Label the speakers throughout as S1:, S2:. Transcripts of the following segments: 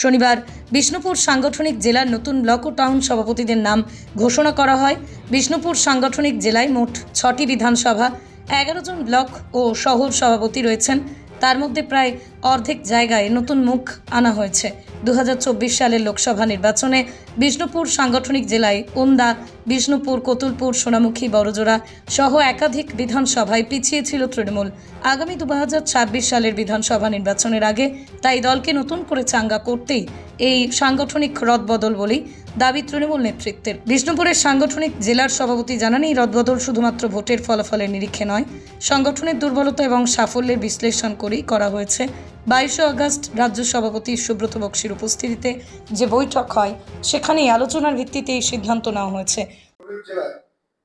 S1: শনিবার বিষ্ণুপুর সাংগঠনিক জেলার নতুন ব্লক ও টাউন সভাপতিদের নাম ঘোষণা করা হয়। বিষ্ণুপুর সাংগঠনিক জেলায় মোট ছটি বিধানসভা, এগারো জন ব্লক ও শহর সভাপতি রয়েছেন। তার মধ্যে প্রায় অর্ধেক জায়গায় নতুন মুখ আনা হয়েছে। দু হাজার চব্বিশ সালের লোকসভা নির্বাচনে বিষ্ণুপুর সাংগঠনিক জেলায় উন্দা, বিষ্ণুপুর, কতুলপুর, সোনামুখী, বড়জোড়া সহ একাধিক বিধানসভায় পিছিয়ে ছিল তৃণমূল। আগামী দু হাজার ছাব্বিশ সালের বিধানসভা নির্বাচনের আগে তাই দলকে নতুন করে চাঙ্গা করতেই এই সাংগঠনিক রদবদল বলেই দাবি তৃণমূল নেতৃত্বের। বিষ্ণুপুরের সাংগঠনিক জেলার সভাপতি জানান এই রদবদল শুধুমাত্র ভোটের ফলাফলের নিরীক্ষে নয়, সংগঠনের দুর্বলতা এবং সাফল্যের বিশ্লেষণ করেই করা হয়েছে। বাইশে আগস্ট রাজ্য সভাপতি সুব্রত বক্সির উপস্থিতিতে যে বৈঠক হয় সেখানেই আলোচনার ভিত্তিতে এই সিদ্ধান্ত নেওয়া হয়েছে।
S2: জেলায়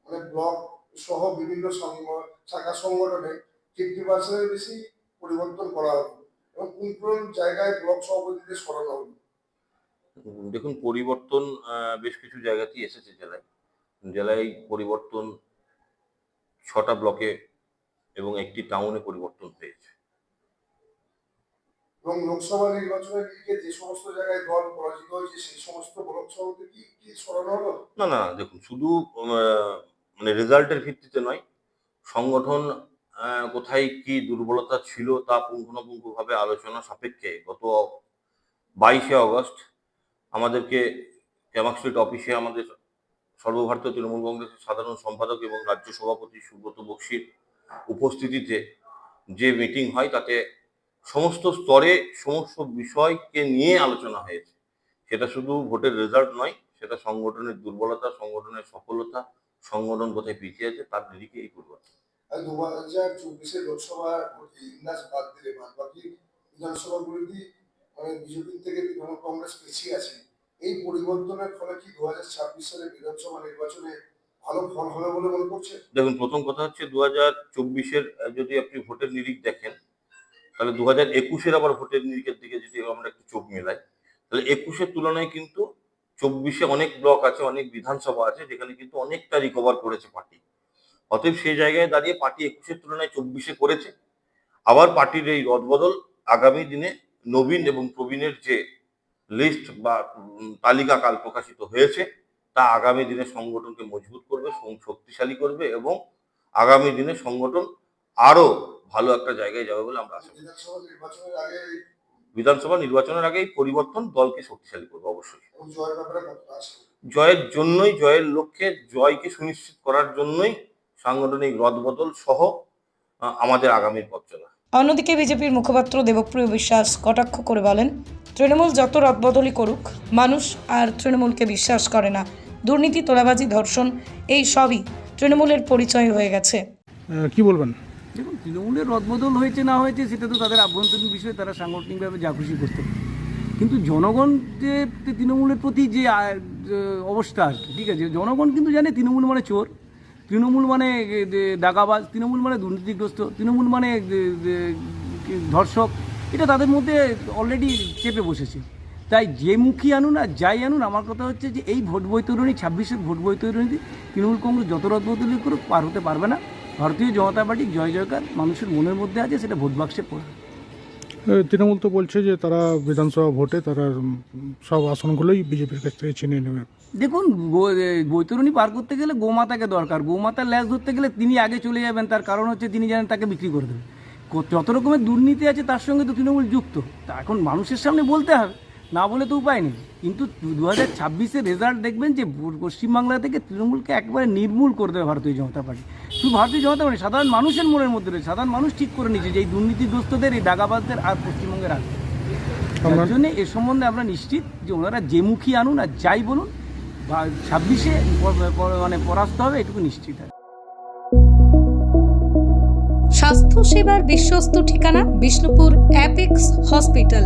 S2: মানে ব্লক সহ বিভিন্ন শাখা সংগঠনে ফিফটি পার্সেন্টের বেশি পরিবর্তন করা হলো এবং কোন কোন জায়গায় ব্লক সভাপতিদের সরানো হলো।
S3: দেখুন পরিবর্তন বেশ কিছু জায়গাতেই এসেছে জেলায়। জেলায় পরিবর্তন ছটা ব্লকে এবং একটি টাউনে পরিবর্তন হয়েছে।
S2: এবং লোকসভা নির্বাচনের দিকে যে সমস্ত জায়গায় দল পরাজিত হয়েছে, সেই সমস্ত ব্লক সভাপতি কি কি সরানো হলো?
S3: না না, দেখুন, শুধু মানে রেজাল্টের ভিত্তিতে নয়, সংগঠন কোথায় কি দুর্বলতা ছিল তা পুঙ্খানুপুঙ্খভাবে আলোচনা সাপেক্ষে গত বাইশে আগস্ট আমাদেরকে ক্যামাক স্ট্রিট অফিসে আমাদের সর্বভারতীয় তৃণমূল কংগ্রেসের সাধারণ সম্পাদক এবং রাজ্য সভাপতি সুব্রত বক্সির উপস্থিতিতে যে মিটিং হয়, তাতে সমস্ত স্তরে সমস্ত বিষয়কে নিয়ে আলোচনা হয়েছে। সেটা শুধু ভোটের রেজাল্ট নয় সেটা সংগঠনের দুর্বলতা সংগঠনের সফলতা সংগঠন কোথায় পিছিয়ে আছে তার নিরিখে এই পরিবর্তন
S2: দু হাজার লোকসভা বাদ দিলে বাদ বাকি বিধানসভাগুলিতে মানে বিজেপি থেকে তৃণমূল কংগ্রেস পিছিয়ে আছে এই পরিবর্তনের ফলে কি দু হাজার ছাব্বিশ সালে বিধানসভা নির্বাচনে ভালো ফল হবে বলে মনে করছে
S3: দেখুন প্রথম কথা হচ্ছে দু হাজার চব্বিশের যদি আপনি ভোটের নিরিখ দেখেন তাহলে দু হাজার একুশের আবার ভোটের নিরিখের দিকে যদি আমরা একটু চোখ মেলাই, তাহলে একুশের তুলনায় কিন্তু চব্বিশে অনেক ব্লক আছে, অনেক বিধানসভা আছে, যেখানে কিন্তু অনেকটা রিকভার করেছে পার্টি। অতএব সেই জায়গায় দাঁড়িয়ে পার্টি একুশের তুলনায় চব্বিশে করেছে। আবার পার্টির এই রদবদল আগামী দিনে নবীন এবং প্রবীণের যে লিস্ট বা তালিকা কাল প্রকাশিত হয়েছে, তা আগামী দিনে সংগঠনকে মজবুত করবে, শক্তিশালী করবে এবং আগামী দিনে সংগঠন আরও ভালো একটা জায়গায় যাবে বলে আমরা আশা করি
S2: বিধানসভা নির্বাচনের আগে
S3: আগেই পরিবর্তন দলকে শক্তিশালী করবে অবশ্যই।
S2: জয়ের ব্যাপারে কত আসে
S3: জয়ের জন্যই জয়ের লক্ষ্যে জয়কে সুনিশ্চিত করার জন্যই সাংগঠনিক রদবদল সহ আমাদের আগামীর পথ চলা।
S1: অন্যদিকে বিজেপির মুখপাত্র দেবপ্রিয় বিশ্বাস কটাক্ষ করে বলেন তৃণমূল যত রদবদলই করুক মানুষ আর তৃণমূলকে বিশ্বাস করে না। দুর্নীতি তোলাবাজি ধর্ষণ এই সবই তৃণমূলের পরিচয় হয়ে গেছে।
S4: কি বলবেন?
S5: দেখুন, তৃণমূলের রদবদল হয়েছে, না হয়েছে, সেটা তো তাদের আভ্যন্তরীণ বিষয়ে তারা সাংগঠনিকভাবে যা খুশি করতে কিন্তু জনগণ যে তৃণমূলের প্রতি যে অবস্থা ঠিক আছে? জনগণ কিন্তু জানে তৃণমূল মানে চোর, তৃণমূল মানে দাগাবাজ, তৃণমূল মানে দুর্নীতিগ্রস্ত, তৃণমূল মানে ধর্ষক, এটা তাদের মধ্যে অলরেডি চেপে বসেছে। তাই যে মুখী আনুন আর যাই আনুন, আমার কথা হচ্ছে যে এই ভোট বৈতরণী ছাব্বিশের ভোট বৈতরণীতে তৃণমূল কংগ্রেস যত রদবদলি করুক, পার হতে পারবে না। ভারতীয় জনতা পার্টি জয় জয়কার মানুষের মনের মধ্যে আছে সেটা ভোট বাক্সে পড়ে।
S4: তৃণমূল তো বলছে যে তারা বিধানসভা ভোটে তারা সব আসনগুলোই বিজেপির কাছ থেকে ছিনিয়ে নেবে।
S5: দেখুন বৈতরণী পার করতে গেলে গোমাতাকে দরকার। গোমাতার ল্যাস ধরতে গেলে তিনি আগে চলে যাবেন তার কারণ হচ্ছে তিনি জানেন তাকে বিক্রি করে দেবেন। যত রকমের দুর্নীতি আছে তার সঙ্গে তো তৃণমূল যুক্ত। তা এখন মানুষের সামনে বলতে হবে। না বলে তো উপায় নেই। কিন্তু দু হাজার ছাব্বিশের রেজাল্ট দেখবেন যে পশ্চিমবাংলা থেকে তৃণমূলকে একবারে নির্মূল করে দেবে ভারতীয় জনতা পার্টি। শুধু ভারতীয় জনতা পার্টি সাধারণ মানুষের মনের মধ্যে রয়েছে। সাধারণ মানুষ ঠিক করে নিয়েছে যে এই দুর্নীতিগ্রস্তদের এই দাগাবাজদের আর পশ্চিমবঙ্গের আসবে তার জন্য এ সম্বন্ধে আমরা নিশ্চিত যে ওনারা যে মুখী আনুন আর যাই বলুন বা ছাব্বিশে মানে পরাস্ত হবে এটুকু নিশ্চিত আছে।
S1: স্বাস্থ্য সেবার বিশ্বস্ত ঠিকানা বিষ্ণুপুর অ্যাপেক্স হসপিটাল